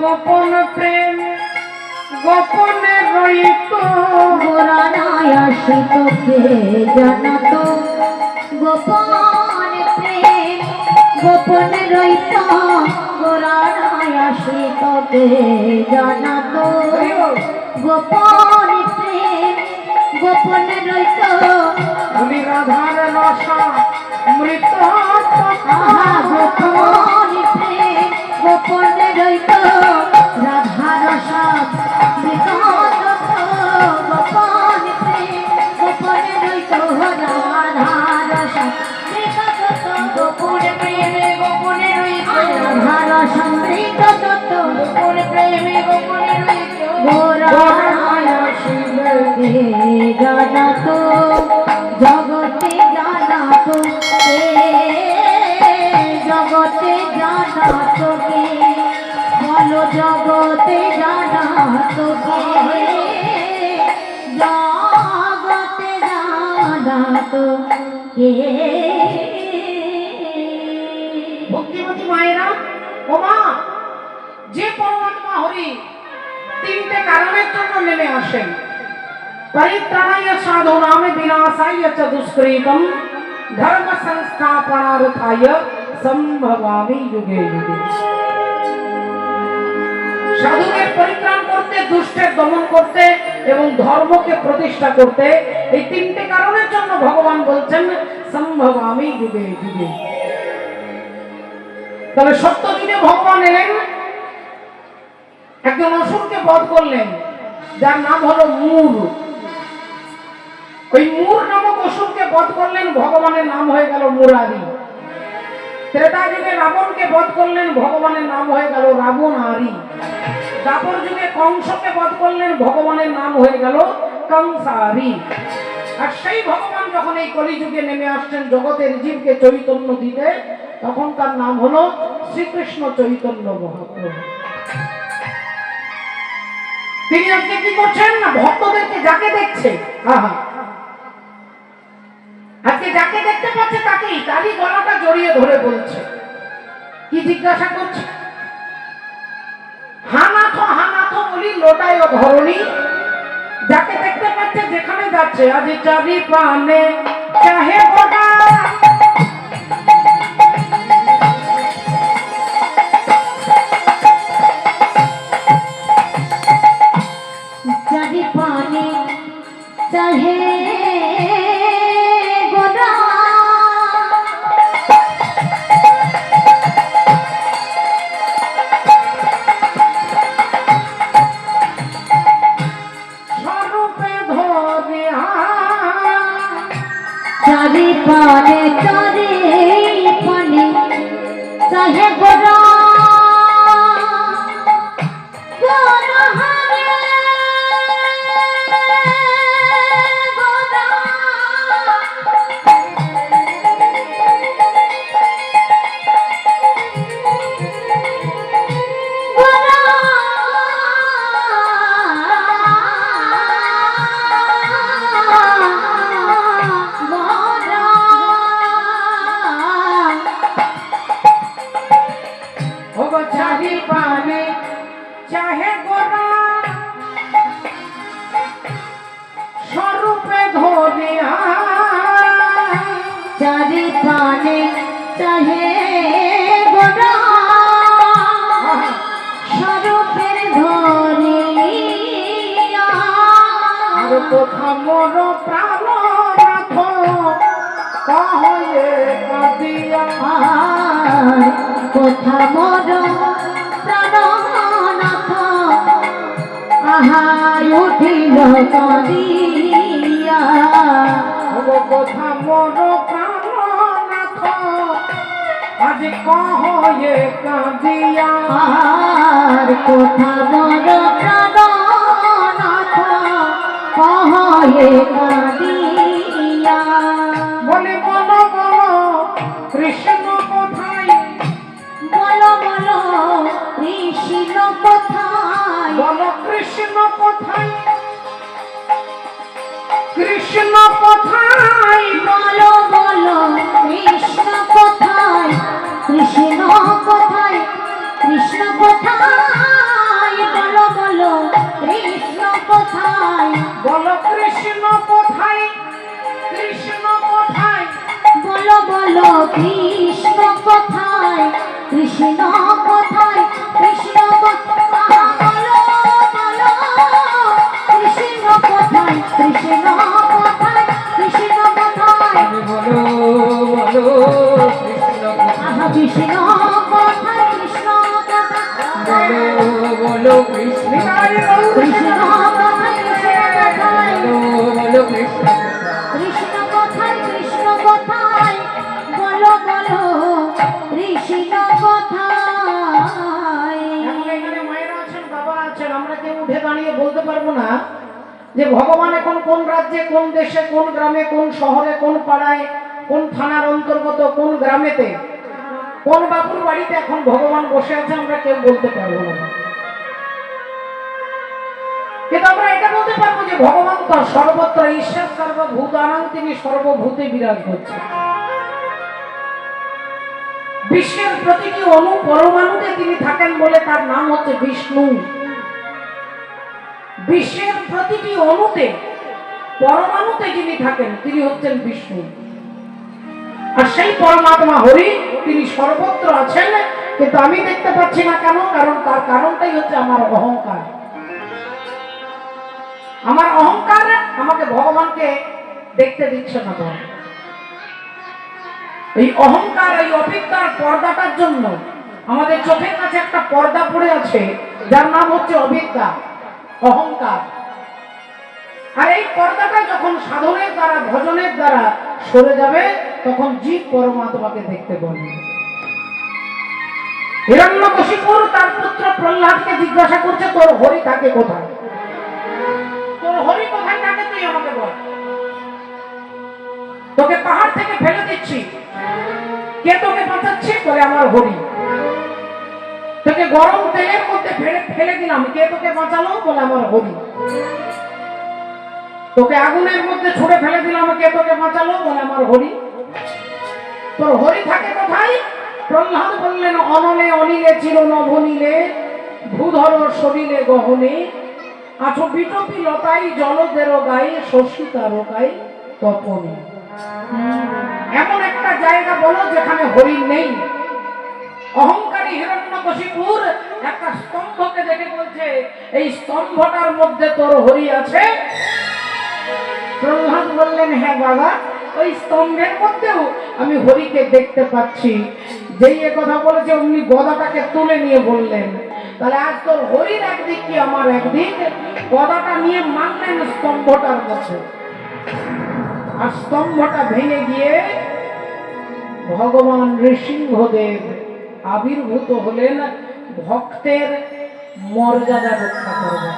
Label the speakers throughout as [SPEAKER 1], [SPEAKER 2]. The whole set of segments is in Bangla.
[SPEAKER 1] গোপন প্রেম গোপনে রইত।
[SPEAKER 2] জানাতো। গোপন প্রেম গোপন রইত। জানাতো। গোপন প্রেম গোপন রইত।
[SPEAKER 1] আমি রাধার রসা মৃত
[SPEAKER 2] গোপন
[SPEAKER 1] ভক্তিমতী মায়েরা, ও মা, যে পরমাত্মা হরি, তিনটে কারণের জন্য নেমে আসেন। পরিত্রাণায় সাধুনাম বিনাশায় চ দুষ্কৃতম ধর্ম সংস্থাপনার্থায় সম্ভবামি যুগে যুগে। সাধুদের পরিত্রাণ করতে, দুষ্টের দমন করতে এবং ধর্মকে প্রতিষ্ঠা করতে এই তিনটে কারণের জন্য ভগবান বলছেন সম্ভবামি যুগে যুগে। তবে সত্য দিনে ভগবান এলেন, একজন অসুরকে বধ করলেন, যার নাম হলো মূর। ওই মূর নামক অসুরকে বধ করলেন, ভগবানের নাম হয়ে গেল মুরারি। ত্রেতা যুগে রাবণকে বধ করলেন, ভগবানের নাম হয়ে গেল রাবণ আরি। দাপর যুগে কংসকে বধ করলেন, ভগবানের নাম হয়ে গেল কংসারি আর সেই ভগবান যখন এই কলিযুগে নেমে আসছেন, জগতের জীবকে চৈতন্য দিতে, তখন তার নাম হলো শ্রীকৃষ্ণ চৈতন্য মহাপ্রভু। তিনি আজকে কি করছেন না? ভক্তদেরকে যাকে দেখছে, আহা যাকে দেখতে পাচ্ছে তাকেই তারই গলাটা জড়িয়ে ধরে বলছে। কি জিজ্ঞাসা করছে? হানাথ হানাথ বলি লোটায় ধরণী। যাকে দেখতে পাচ্ছে যেখানে যাচ্ছে, আজি চারি
[SPEAKER 2] পানে চাহে চারি
[SPEAKER 1] প্রাণে চাহে গোরা স্বরূপে ধরে
[SPEAKER 2] চারি প্রাণে চাহে স্বরূপের ধরিয়া।
[SPEAKER 1] আর কোথা মোর প্রাণনাথ কহয়ে কাঁদিয়া।
[SPEAKER 2] কোথা মর কাঁদিয়া
[SPEAKER 1] ওগো কোথা মোর প্রাণনাথ আজ কহয়ে কাঁদিয়া।
[SPEAKER 2] আর কোথা মর প্রাণনাথ কহে কাঁদিয়া।
[SPEAKER 1] বলে বলো বলো কৃষ্ণ কোথায়?
[SPEAKER 2] বলো বলো কৃষ্ণ কোথায়?
[SPEAKER 1] বলো কৃষ্ণ কোথায়?
[SPEAKER 2] বলো বলো কৃষ্ণ কোথায়? কৃষ্ণ কোথায়? কৃষ্ণ কোথায়? কোথায়?
[SPEAKER 1] বলো যে ভগবান এখন কোন রাজ্যে, কোন দেশে, কোন গ্রামে, কোন শহরে, কোন পাড়ায়, কোন থানার অন্তর্গত, কোন গ্রামেতে, কোন বাবুর বাড়িতে এখন ভগবান বসে আছে আমরা কেউ বলতে পারব না। কিন্তু আমরা এটা বলতে পারব যে ভগবান তো সর্বত্র ঈশ্বর সর্বভূত সর্বভূতানাং তিনি সর্বভূতে বিরাজ করছেন বিশ্বের প্রতিটি অনু পরমাণুতে তিনি থাকেন বলে তার নাম হচ্ছে বিষ্ণু। বিশ্বের প্রতিটি অণুতে, পরমাণুতে যিনি থাকেন, তিনি হচ্ছেন বিষ্ণু। আর সেই পরমাত্মা হরি, তিনি সর্বত্র আছেন, কিন্তু আমি দেখতে পাচ্ছি না কেন, কারণ তার কারণটাই হচ্ছে আমার অহংকার। আমার অহংকার আমাকে ভগবানকে দেখতে দিচ্ছে না এই অহংকার, এই অবিদ্যার পর্দাটার জন্য আমাদের চোখের কাছে একটা পর্দা পড়ে আছে, যার নাম হচ্ছে অবিদ্যা। অহংকার। আর এই পর্দাটা যখন সাধনের দ্বারা, ভজনের দ্বারা সরে যাবে, তখন জীব পরমাত্মাকে দেখতে পাবে। হিরণ্যকশিপুর তার পুত্র প্রহ্লাদকে জিজ্ঞাসা করছে, তোর হরি থাকে কোথায়? তোর হরি কোথায় থাকে তুই আমাকে বল। তোকে পাহাড় থেকে ফেলে দিচ্ছি। কে তোকে বাঁচাচ্ছে? বলে, আমার হরি। তোকে গরম তেলের মধ্যে ফেলে ফেলে দিলাম। কে তোকে বাঁচালো বলে আমার হরি তোকে আগুনের মধ্যে ছুড়ে ফেলে দিলাম কে তোকে বাঁচালো বলে আমার হরি। তোর হরি থাকে কোথায়? প্রহ্লাদ বললেন অনলে অনিলে চির নভনিলে ভূধর শরীরে গহনে। আছো বিটপি লতাই জলদের গায়ে শশী তারকাই তপনে। এমন একটা জায়গা বলো যেখানে হরিণ নেই। অহংকারী হিরণ্যকশিপুর একটা স্তম্ভকে দেখে বলছে, এই স্তম্ভটার মধ্যে তোর হরি আছে? প্রহ্লাদ বললেন হ্যাঁ বাবা, ওই স্তম্ভের মধ্যেও আমি হরিকে দেখতে পাচ্ছি। যেই এ কথা বলেছে, অমনি গদাটাকে তুলে নিয়ে বললেন, তাহলে আজ তোর হরির একদিক কি, আমার একদিক? গদাটা নিয়ে মানলেন স্তম্ভটার মধ্যে। আর স্তম্ভটা ভেঙে গিয়ে ভগবান নৃসিংহদেব আবির্ভূত হলেন ভক্তের মর্যাদা রক্ষা করবেন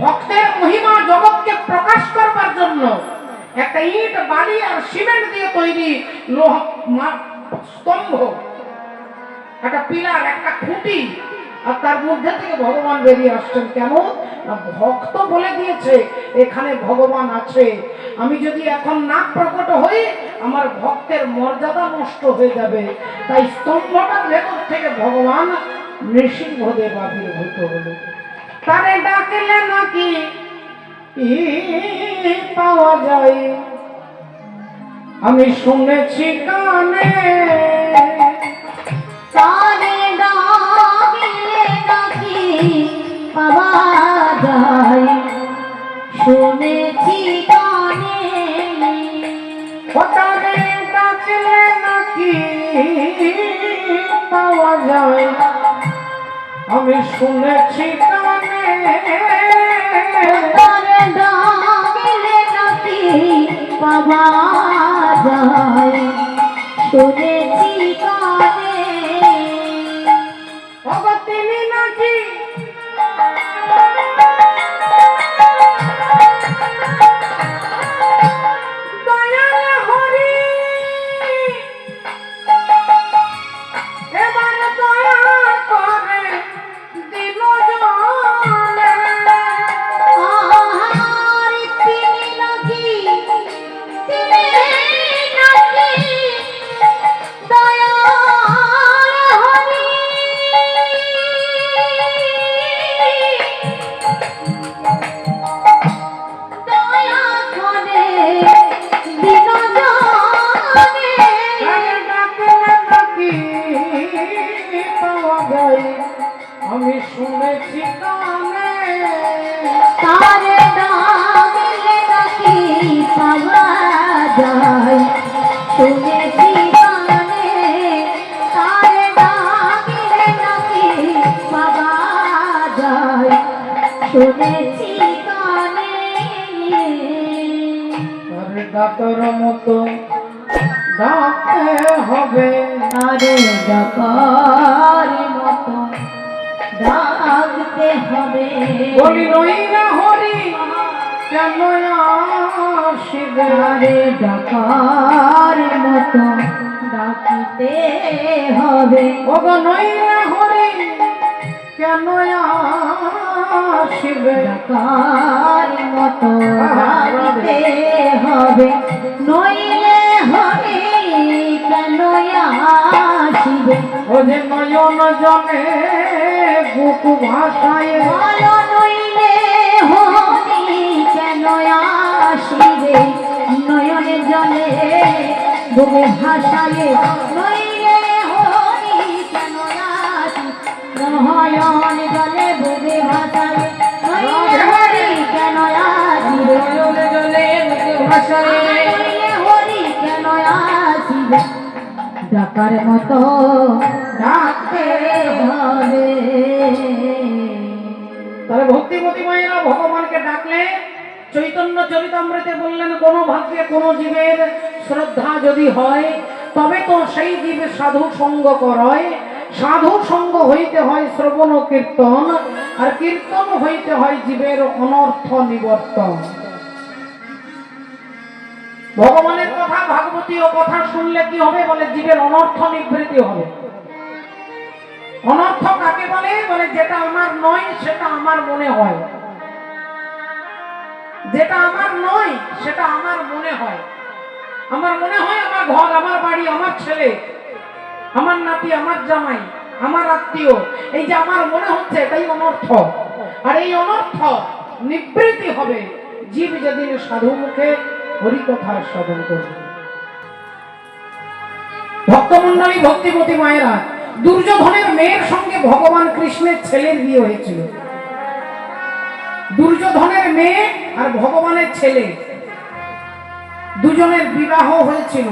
[SPEAKER 1] ভক্তের মহিমা জগৎকে প্রকাশ করবার জন্য একটা ইট, বালি আর সিমেন্ট দিয়ে তৈরি লোহ স্তম্ভ, একটা পিলার, একটা খুঁটি, আর তার মধ্যে থেকে ভগবান বেরিয়ে আসছেন। কেন? না, ভক্ত বলে দিয়েছে, এখানে ভগবান আছে। আমি যদি এখন না প্রকট হই আমার ভক্তের মর্যাদা নষ্ট হয়ে যাবে। তাই স্তম্ভটার ভেতর থেকে ভগবান নৃসিংহদেব আবির্ভূত হল। তারে ডাকলে নাকি পাওয়া যায়। আমি শুনেছি কানে
[SPEAKER 2] তারে আর
[SPEAKER 1] মতো ডাকতে হবে।
[SPEAKER 2] আরে ডাকার মতো ডাকতে হবে।
[SPEAKER 1] বলি নই না হরি কেন আসিবে?
[SPEAKER 2] আরে ডাকার মতো ডাকতে হবে।
[SPEAKER 1] ওগো নই না হরি কেন আসিবে?
[SPEAKER 2] মতো হবে? নইলে হবে কেন আসিবে?
[SPEAKER 1] ও যে নয়ন জনে বুক ভাষায়
[SPEAKER 2] ভালো নইলে হরি কেন আসিবে? নয়নে জলে বুকে ভাসায়ে। কেন ডাকার মতো ডাকতে হবে।
[SPEAKER 1] তাহলে ভক্তিমতী মায়েরা ভগবানকে ডাকলে চৈতন্য চরিতামৃতে বললেন, কোন ভাগ্যে কোন জীবের শ্রদ্ধা যদি হয়, তবে তো সেই জীবে সাধু সঙ্গ করয়। সাধু সঙ্গ হইতে হয় শ্রবণ কীর্তন, আর কীর্তন হইতে হয় জীবের অনর্থ নিবর্তন। ভগবানের কথা ভাগবতীয় কথা শুনলে কি হবে বলে? জীবের অনর্থ নিবৃত্তি হবে। অনর্থ কাকে বলে? বলে, যেটা আমার নয়, সেটা আমার মনে হয়। যেটা আমার নয়, সেটা আমার মনে হয়। আমার মনে হয় আমার ঘর, আমার বাড়ি, আমার ছেলে, আমার নাতি, আমার জামাই, আমার আত্মীয়। এই যে আমার মনে হচ্ছে, এটাই অনর্থ। আর এই অনর্থ নিবৃত্তি হবে। জীব যেদিন সাধু মুখে হরিকথার সাধন করবে। ভক্তমন্ডলী ভক্তিমতী মায়েরা, দুর্যোধনের মেয়ের সঙ্গে ভগবান কৃষ্ণের ছেলের বিয়ে হয়েছিল। দুর্যোধনের মেয়ে আর ভগবানের ছেলে দুজনের বিবাহ হয়েছিল।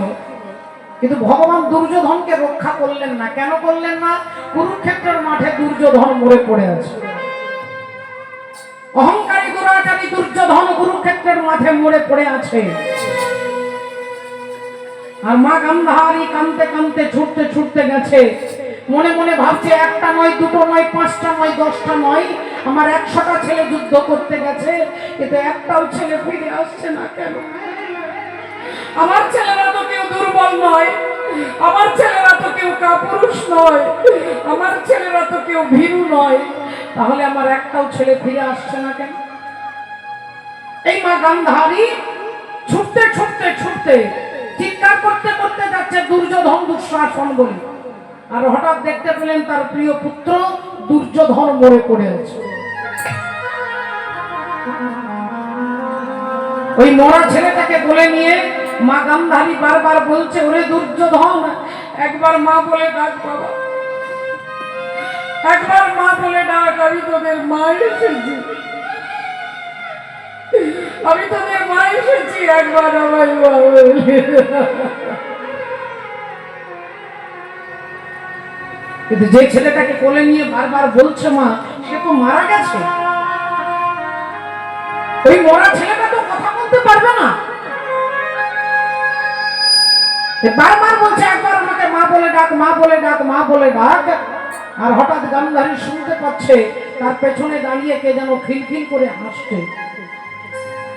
[SPEAKER 1] কিন্তু ভগবান দুর্যোধনকে রক্ষা করলেন না। কেন করলেন না? কুরুক্ষেত্রের মাঠে দুর্যোধন মরে পড়ে আছে। অহংকারী দুরাচারী দুর্যোধন কুরুক্ষেত্রের মাঠে মরে পড়ে আছে। আর মা গান্ধারী কানতে কানতে ছুটতে ছুটতে গেছে। মনে মনে ভাবছে, একটা নয়, দুটো নয়, পাঁচটা নয়, দশটা নয়, আমার একশোটা ছেলে যুদ্ধ করতে গেছে, কিন্তু একটাও ছেলে ফিরে আসছে না কেন? আমার ছেলেরা তো কেউ দুর্বল নয়, আমার ছেলেরা তো কেউ কাপুরুষ নয়, আমার ছেলেরা তো কেউ ভীরু নয়। তাহলে আমার একটাও ছেলে ফিরে আসছে না কেন? এই মা গান্ধারী ছুটতে ছুটতে ছুটতে, চিৎকার করতে করতে যাচ্ছে দুর্যোধন দুঃশাসন বলে। আর হঠাৎ দেখতে পেলেন তার প্রিয় পুত্র দুর্যোধন মরে পড়ে আছে। ওই মরা ছেলেটাকে বলে নিয়ে মা গান্ধারী বারবার বলছে, ওরে দুর্যোধন, একবার মা বলে ডাক বাবা। একবার মা বলে ডাক, আমি তোদের মা এসেছি আমি তোদের মা এসেছি একবার আমার মা। কিন্তু যে ছেলেটাকে কোলে নিয়ে বারবার বলছে মা, সে তো মারা গেছে। ওই মরা ছেলেটা তো কথা বলতে পারবে না। বারবার বলছে, একবার আমাকে মা বলে ডাক, মা বলে ডাক, মা বলে ডাক। আর হঠাৎ গান্ধারী শুনতে পাচ্ছে, তার পেছনে দাঁড়িয়ে কে যেন খিলখিল করে হাসছে।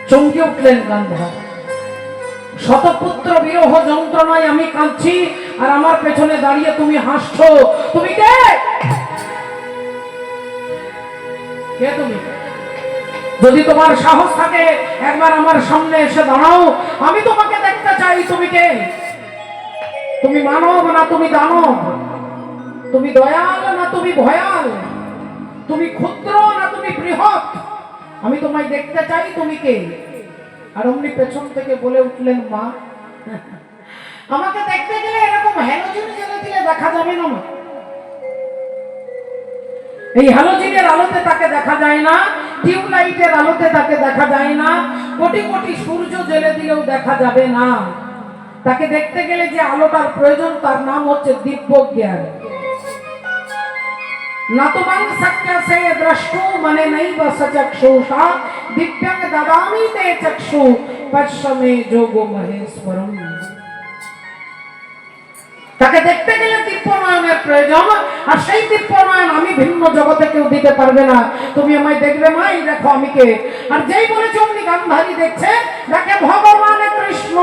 [SPEAKER 1] চমকে উঠলেন গান্ধার। শতপুত্র বিরহ যন্ত্রণায় আমি কাঁদছি, আর আমার পেছনে দাঁড়িয়ে তুমি হাসছো। তুমি কে? কে তুমি? যদি তোমার সাহস থাকে, একবার আমার সামনে এসে দাঁড়াও। আমি তোমাকে দেখতে চাই, তুমি কে? তুমি মানব না তুমি দানব? তুমি দয়াল না তুমি ভয়াল? তুমি ক্ষুদ্র না তুমি বৃহৎ? আমি তোমায় দেখতে চাই, তুমি কে? আর অমনি পেছন থেকে বলে উঠলেন মা। আমাকে দেখতে গেলে এরকম হ্যালোজেন জ্বেলে দিলে দেখা যাবে না এই হ্যালোজিনের আলোতে তাকে দেখা যায় না, টিউবলাইটের আলোতে তাকে দেখা যায় না, কোটি কোটি সূর্য জেলে দিলেও দেখা যাবে না। তাকে দেখতে গেলে যে আলোটার প্রয়োজন, তার নাম হচ্ছে দিব্য জ্ঞান দ্রষ্টু মনে নৈব সচক্ষুষা দিব্যং দদামি তে চক্ষু যোগ মহেশ্বরম তাকে দেখতে গেলে দিব্যনয়নের প্রয়োজন আর সেই দিব্যনয়ন আমি ভিন্ন জগতে কেউ দিতে পারবে না তুমি আমায় দেখবে মা এই দেখো আমি কে আর যেই বলে চন্ডী গান্ধারী দেখছে দেখে ভগবান কৃষ্ণ